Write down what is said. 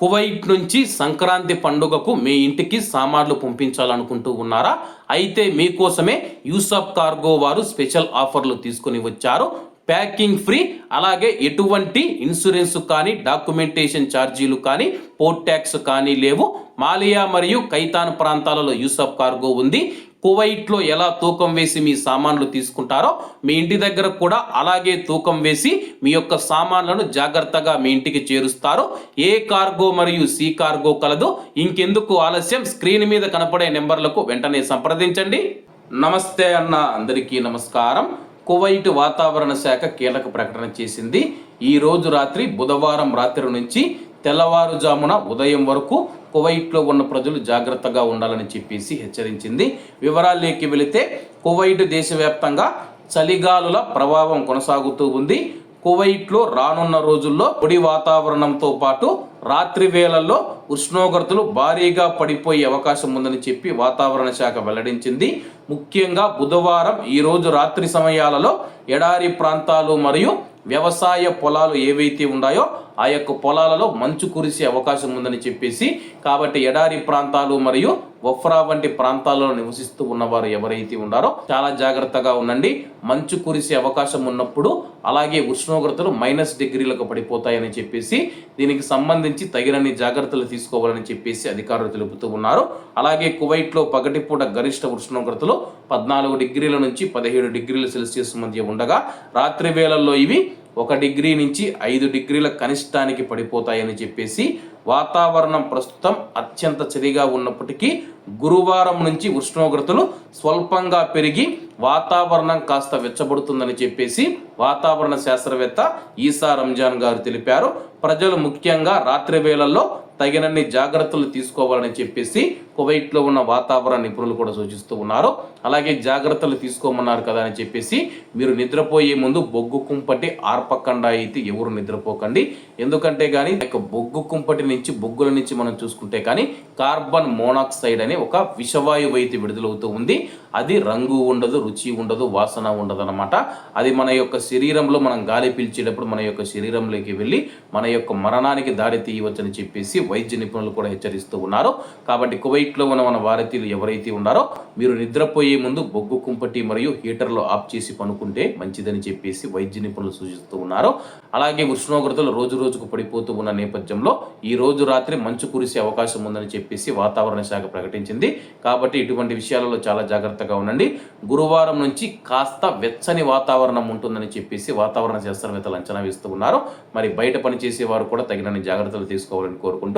Kuwait నుంచి సంక్రాంతి పండుగకు మీ ఇంటికి సామాన్లు పంపించాలనుకుంటూ ఉన్నారా? అయితే మీకోసమే యూసఫ్ కార్గో వారు స్పెషల్ ఆఫర్లు తీసుకొని వచ్చారు. ప్యాకింగ్ ఫ్రీ అలాగే ఎటువంటి ఇన్సూరెన్స్ కానీ డాక్యుమెంటేషన్ ఛార్జీలు కానీ పోర్ట్ ట్యాక్స్ కానీ లేవు. మాలియా మరియు కైతాన్ ప్రాంతాలలో యూసఫ్ కార్గో ఉంది. కువైట్లో ఎలా తూకం వేసి మీ సామాన్లు తీసుకుంటారో మీ ఇంటి దగ్గర కూడా అలాగే తూకం వేసి మీ యొక్క సామాన్లను జాగ్రత్తగా మీ ఇంటికి చేరుస్తారు. ఏ కార్గో మరియు సి కార్గో కలదు. ఇంకెందుకు ఆలస్యం? స్క్రీన్ మీద కనపడే నెంబర్లకు వెంటనే సంప్రదించండి. నమస్తే అన్న అందరికీ నమస్కారం. కువైట్ వాతావరణ శాఖ కీలక ప్రకటన చేసింది. ఈ రోజు రాత్రి బుధవారం రాత్రి నుంచి తెల్లవారుజామున ఉదయం వరకు కువైట్లో ఉన్న ప్రజలు జాగ్రత్తగా ఉండాలని చెప్పేసి హెచ్చరించింది. వివరాల్లోకి వెళితే కువైట్ దేశవ్యాప్తంగా చలిగాలుల ప్రభావం కొనసాగుతూ ఉంది. కువైట్లో రానున్న రోజుల్లో పొడి వాతావరణంతో పాటు రాత్రి వేళల్లో ఉష్ణోగ్రతలు భారీగా పడిపోయే అవకాశం ఉందని చెప్పి వాతావరణ శాఖ వెల్లడించింది. ముఖ్యంగా బుధవారం ఈరోజు రాత్రి సమయాలలో ఎడారి ప్రాంతాలు మరియు వ్యవసాయ పొలాలు ఏవైతే ఉన్నాయో ఆ యొక్క పొలాలలో మంచు కురిసే అవకాశం ఉందని చెప్పేసి కాబట్టి ఎడారి ప్రాంతాలు మరియు వఫ్రా వంటి ప్రాంతాల్లో నివసిస్తూ ఉన్నవారు ఎవరైతే ఉన్నారో చాలా జాగ్రత్తగా ఉండండి. మంచు కురిసే అవకాశం ఉన్నప్పుడు అలాగే ఉష్ణోగ్రతలు మైనస్ డిగ్రీలకు పడిపోతాయని చెప్పేసి దీనికి సంబంధించి తగినన్ని జాగ్రత్తలు తీసుకోవాలని చెప్పేసి అధికారులు తెలుపుతూ ఉన్నారు. అలాగే కువైట్లో పగటిపూట గరిష్ట ఉష్ణోగ్రతలు పద్నాలుగు డిగ్రీల నుంచి పదిహేడు డిగ్రీల సెల్సియస్ మధ్య ఉండగా రాత్రి వేళల్లో ఇవి ఒక డిగ్రీ నుంచి ఐదు డిగ్రీల కనిష్టానికి పడిపోతాయని చెప్పేసి వాతావరణం ప్రస్తుతం అత్యంత చలిగా ఉన్నప్పటికీ గురువారం నుంచి ఉష్ణోగ్రతలు స్వల్పంగా పెరిగి వాతావరణం కాస్త వెచ్చబడుతుందని చెప్పేసి వాతావరణ శాస్త్రవేత్త ఈసా రంజాన్ గారు తెలిపారు. ప్రజలు ముఖ్యంగా రాత్రి వేళల్లో తగినన్ని జాగ్రత్తలు తీసుకోవాలని చెప్పేసి కువైట్లో ఉన్న వాతావరణ నిపుణులు కూడా సూచిస్తూ ఉన్నారు. అలాగే జాగ్రత్తలు తీసుకోమన్నారు కదా అని చెప్పేసి మీరు నిద్రపోయే ముందు బొగ్గు కుంపటి ఆర్పకుండా అయితే ఎవరు నిద్రపోకండి. ఎందుకంటే కానీ యొక్క బొగ్గు కుంపటి నుంచి బొగ్గుల నుంచి మనం చూసుకుంటే కానీ కార్బన్ మోనాక్సైడ్ అనే ఒక విషవాయువు అయితే విడుదలవుతూ ఉంది. అది రంగు ఉండదు రుచి ఉండదు వాసన ఉండదు అనమాట అది మన యొక్క శరీరంలో మనం గాలి పీల్చేటప్పుడు మన యొక్క శరీరంలోకి వెళ్ళి మన యొక్క మరణానికి దారి తీయవచ్చని చెప్పేసి వైద్య నిపుణులు కూడా హెచ్చరిస్తూ ఉన్నారు. కాబట్టి కువైట్లో ఉన్న మన భారతీయులు ఎవరైతే ఉన్నారో మీరు నిద్రపోయే ముందు బొగ్గు కుంపటి మరియు హీటర్లు ఆఫ్ చేసి పనుకుంటే మంచిదని చెప్పేసి వైద్య నిపుణులు సూచిస్తూ ఉన్నారు. అలాగే ఉష్ణోగ్రతలు రోజు రోజుకు పడిపోతూ ఉన్న నేపథ్యంలో ఈ రోజు రాత్రి మంచు కురిసే అవకాశం ఉందని చెప్పేసి వాతావరణ శాఖ ప్రకటించింది. కాబట్టి ఇటువంటి విషయాలలో చాలా జాగ్రత్తగా ఉండండి. గురువారం నుంచి కాస్త వెచ్చని వాతావరణం ఉంటుందని చెప్పేసి వాతావరణ శాస్త్రవేత్తలు అంచనా వేస్తూ ఉన్నారు. మరి బయట పనిచేసే వారు కూడా తగినన్ని జాగ్రత్తలు తీసుకోవాలని కోరుకుంటూ